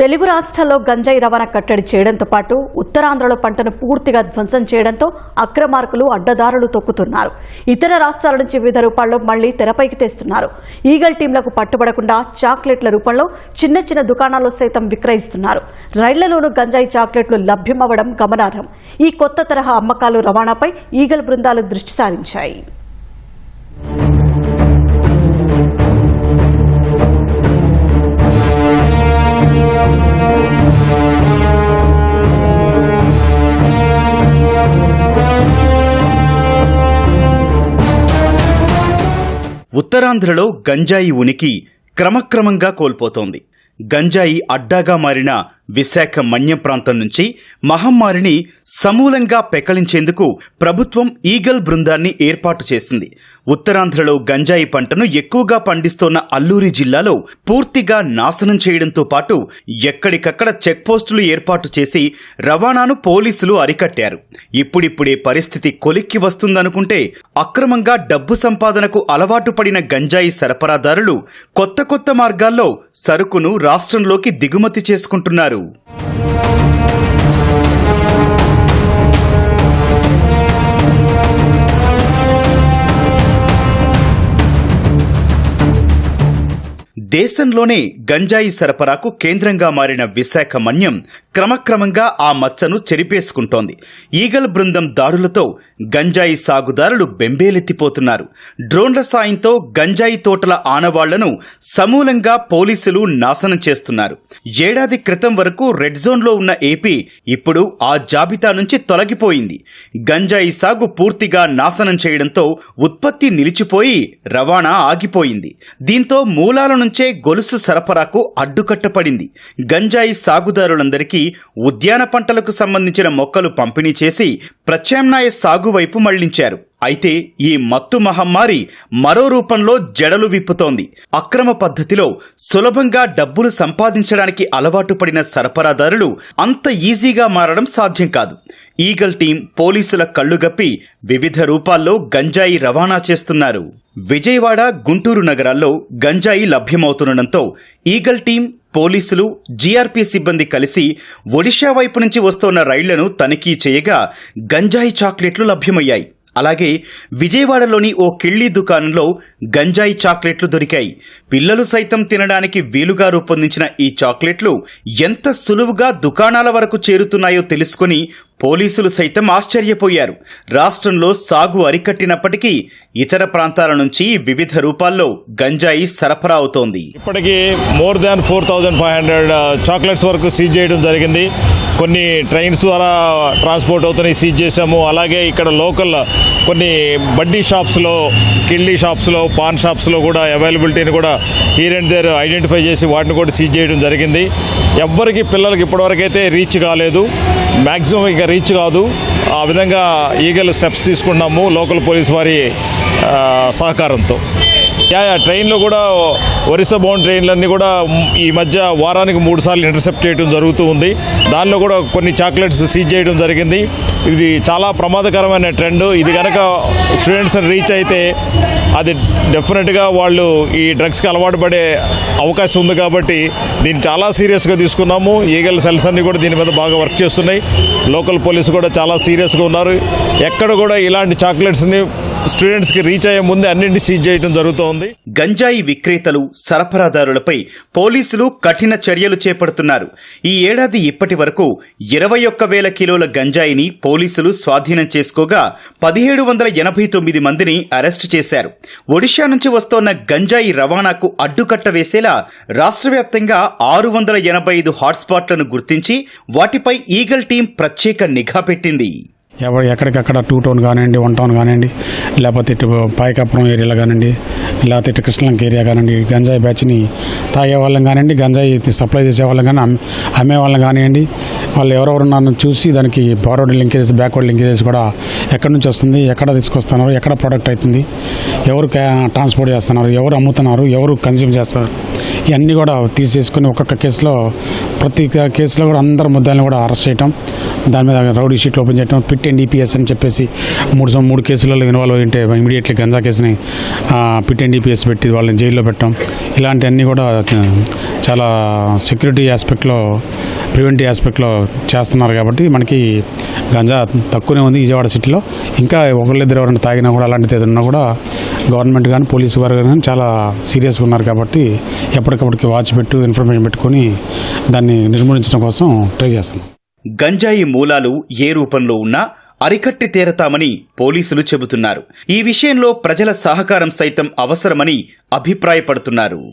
తెలుగు రాష్ట్రాల్లో గంజాయి రవాణా కట్టడి చేయడంతో పాటు ఉత్తరాంధ్రలో పంటను పూర్తిగా ధ్వంసం చేయడంతో అక్రమార్కులు అడ్డదారులు తొక్కుతున్నారు. ఇతర రాష్ట్రాల నుంచి వివిధ రూపాల్లో మళ్ళీ తెరపైకి తెస్తున్నారు. ఈగల్ టీంలకు పట్టుబడకుండా చాక్లెట్ల రూపంలో చిన్న చిన్న దుకాణాల్లో సైతం విక్రయిస్తున్నారు. రైళ్ళలోనూ గంజాయి చాక్లెట్లు లభ్యమవ్వడం గమనార్హం. ఈ కొత్త తరహా అమ్మకాలు రవాణాపై ఈగల్ బృందాలు దృష్టి సారించాయి. ఉత్తరాంధ్రలో గంజాయి ఉనికి క్రమక్రమంగా కోల్పోతోంది. గంజాయి అడ్డాగా మారిన విశాఖ మన్యం ప్రాంతం నుంచి మహమ్మారిని సమూలంగా పెకలించేందుకు ప్రభుత్వం ఈగల్ బృందాన్ని ఏర్పాటు చేసింది. ఉత్తరాంధ్రలో గంజాయి పంటను ఎక్కువగా పండిస్తోన్న అల్లూరి జిల్లాలో పూర్తిగా నాశనం చేయడంతో పాటు ఎక్కడికక్కడ చెక్పోస్టులు ఏర్పాటు చేసి రవాణాను పోలీసులు అరికట్టారు. ఇప్పుడిప్పుడే పరిస్థితి కొలిక్కి వస్తుందనుకుంటే అక్రమంగా డబ్బు సంపాదనకు అలవాటు పడిన గంజాయి సరఫరాదారులు కొత్త కొత్త మార్గాల్లో సరుకును రాష్ట్రంలోకి దిగుమతి చేసుకుంటున్నారు. Valeu! దేశంలోనే గంజాయి సరఫరాకు కేంద్రంగా మారిన విశాఖ మన్యం క్రమక్రమంగా ఆ మచ్చను చెరిపేసుకుంటోంది. ఈగల్ బృందం దాడులతో గంజాయి సాగుదారులు బెంబేలెత్తిపోతున్నారు. డ్రోన్ల సాయంతో గంజాయి తోటల ఆనవాళ్ళను సమూలంగా పోలీసులు నాశనం చేస్తున్నారు. ఏడాది క్రితం వరకు రెడ్ జోన్లో ఉన్న ఏపీ ఇప్పుడు ఆ జాబితా నుంచి తొలగిపోయింది. గంజాయి సాగు పూర్తిగా నాశనం చేయడంతో ఉత్పత్తి నిలిచిపోయి రవాణా ఆగిపోయింది. దీంతో మూలాల నుంచి గొలుసు సరఫరాకు అడ్డుకట్టపడింది గంజాయి సాగుదారులందరికీ ఉద్యాన పంటలకు సంబంధించిన మొక్కలు పంపిణీ చేసి ప్రత్యామ్నాయ సాగు వైపు మళ్ళించారు. అయితే ఈ మత్తు మహమ్మారి మరో రూపంలో జడలు విప్పుతోంది. అక్రమ పద్ధతిలో సులభంగా డబ్బులు సంపాదించడానికి అలవాటు పడిన సరఫరాదారులు అంత ఈజీగా మారడం సాధ్యం కాదు. ఈగల్ టీం పోలీసుల కళ్ళుగప్పి వివిధ రూపాల్లో గంజాయి రవాణా చేస్తున్నారు. విజయవాడ గుంటూరు నగరాల్లో గంజాయి లభ్యమవుతుండటంతో ఈగల్ టీం పోలీసులు జీఆర్పీ సిబ్బంది కలిసి ఒడిషా వైపు నుంచి వస్తోన్న రైళ్ళను తనిఖీ చేయగా గంజాయి చాక్లెట్లు లభ్యమయ్యాయి. అలాగే విజయవాడలోని ఓ కిళ్ళీ దుకాణంలో గంజాయి చాక్లెట్లు దొరికాయి. పిల్లలు సైతం తినడానికి వీలుగా రూపొందించిన ఈ చాక్లెట్లు ఎంత సులువుగా దుకాణాల వరకు చేరుతున్నాయో తెలుసుకుని పోలీసులు సైతం ఆశ్చర్యపోయారు. రాష్ట్రంలో సాగు అరికట్టినప్పటికీ ఇతర ప్రాంతాల నుంచి వివిధ రూపాల్లో గంజాయి సరఫరా అవుతోంది. ఇప్పటికీ more than four thousand five hundred uh, chocolates వరకు సీజ్ చేయడం జరిగింది. కొన్ని ట్రైన్స్ ద్వారా ట్రాన్స్పోర్ట్ అవుతున్నాయి సీజ్ చేసాము అలాగే ఇక్కడ లోకల్ uh, కొన్ని బడ్డీ షాప్స్లో కిళ్ళీ షాప్స్లో పాన్ షాప్స్లో కూడా అవైలబిలిటీని కూడా హీర్ అండ్ దేర్ ఐడెంటిఫై చేసి వాటిని కూడా సీజ్ చేయడం జరిగింది. ఎవ్వరికి పిల్లలకి ఇప్పటివరకైతే రీచ్ కాలేదు. మ్యాక్సిమం ఇక రీచ్ కాదు. ఆ విధంగా ఈగల్ స్టెప్స్ తీసుకున్నాము లోకల్ పోలీస్ వారి సహకారంతో. యా ట్రైన్లో కూడా ఒరిస్సా బౌండ్ ట్రైన్లన్నీ కూడా ఈ మధ్య వారానికి మూడు సార్లు ఇంటర్సెప్ట్ చేయడం జరుగుతూ ఉంది. దానిలో కూడా కొన్ని చాక్లెట్స్ సీజ్ చేయడం జరిగింది. ఇది చాలా ప్రమాదకరమైన ట్రెండ్ ఇది కనుక స్టూడెంట్స్ రీచ్ అయితే అది డెఫినెట్గా వాళ్ళు ఈ డ్రగ్స్కి అలవాటు పడే అవకాశం ఉంది కాబట్టి దీన్ని చాలా సీరియస్గా తీసుకున్నాము. ఈగల్ సెల్స్ అన్ని కూడా దీని మీద బాగా వర్క్ చేస్తున్నాయి. లోకల్ పోలీసు కూడా చాలా సీరియస్గా ఉన్నారు. ఎక్కడ కూడా ఇలాంటి చాక్లెట్స్ని స్టూడెంట్స్కి రీచ్ అయ్యే ముందే అన్నింటినీ సీజ్ చేయడం జరుగుతోంది. గంజాయి విక్రేతలు సరఫరాదారులపై పోలీసులు కఠిన చర్యలు చేపడుతున్నారు. ఈ ఏడాది ఇప్పటి వరకు ఇరవై ఒక్క వేల కిలోల గంజాయిని పోలీసులు స్వాధీనం చేసుకోగా పదిహేడు వందల ఎనభై తొమ్మిది మందిని అరెస్టు చేశారు. ఒడిషా నుంచి వస్తోన్న గంజాయి రవాణాకు అడ్డుకట్ట వేసేలా రాష్ట్ర వ్యాప్తంగా ఆరు వందల ఎనభై ఐదు హాట్స్పాట్లను గుర్తించి వాటిపై ఈగల్ టీం ప్రత్యేక నిఘా పెట్టింది. ఎవరు ఎక్కడికక్కడ టూ టౌన్ కానివ్వండి వన్ టౌన్ కానివ్వండి లేకపోతే ఇటు పాయకాపురం ఏరియాలో కానివ్వండి లేకపోతే ఇటు కృష్ణలంక ఏరియా కానివ్వండి గంజాయి బ్యాచ్ని తాగే వాళ్ళం కానివ్వండి గంజాయి సప్లై చేసే వాళ్ళం కానీ అమ్మే వాళ్ళం కానివ్వండి వాళ్ళు ఎవరెవరు నన్ను చూసి దానికి ఫార్వర్డ్ లింకేజెస్ బ్యాక్వర్డ్ లింకేజెస్ కూడా ఎక్కడి నుంచి వస్తుంది ఎక్కడ తీసుకొస్తున్నారు ఎక్కడ ప్రోడక్ట్ అవుతుంది ఎవరు ట్రాన్స్పోర్ట్ చేస్తున్నారు ఎవరు అమ్ముతున్నారు ఎవరు కన్జ్యూమ్ చేస్తారు ఇవన్నీ కూడా తీసేసుకొని ఒక్కొక్క కేసులో ప్రతి కేసులో కూడా అందరు ముద్దాలను కూడా అరెస్ట్ చేయటం దాని మీద రౌడీ షీట్లు ఓపెన్ చేయటం పిట్ అండ్ ఈపీఎస్ అని చెప్పేసి మూడు సం- మూడు కేసులలో ఇన్వాల్వ్ అయ్యింటే ఉంటే ఇమీడియట్లీ గంజా కేసుని పిట్ అండ్ ఈపీఎస్ పెట్టి వాళ్ళని జైల్లో పెట్టడం. ఇలాంటివన్నీ కూడా చాలా సెక్యూరిటీ ఆస్పెక్ట్లో ప్రివెంటివ్ ఆస్పెక్ట్లో చేస్తున్నారు కాబట్టి మనకి గంజా తక్కువనే ఉంది విజయవాడ సిటీలో. ఇంకా ఒకళ్ళిద్దరు ఎవరైనా తాగినా కూడా అలాంటిది ఏదన్నా కూడా గవర్నమెంట్ కానీ పోలీసు వారు కానీ చాలా సీరియస్గా ఉన్నారు కాబట్టి ఎప్పటికప్పటికి వాచ్ పెట్టు ఇన్ఫర్మేషన్ పెట్టుకొని దాన్ని నిర్మూలించడం కోసం ట్రై చేస్తున్నాం. గంజాయి మూలాలు ఏ రూపంలో ఉన్నా అరికట్టి తీరతామని పోలీసులు చెబుతున్నారు. ఈ విషయంలో ప్రజల సహకారం సైతం అవసరమని అభిప్రాయపడుతున్నారు.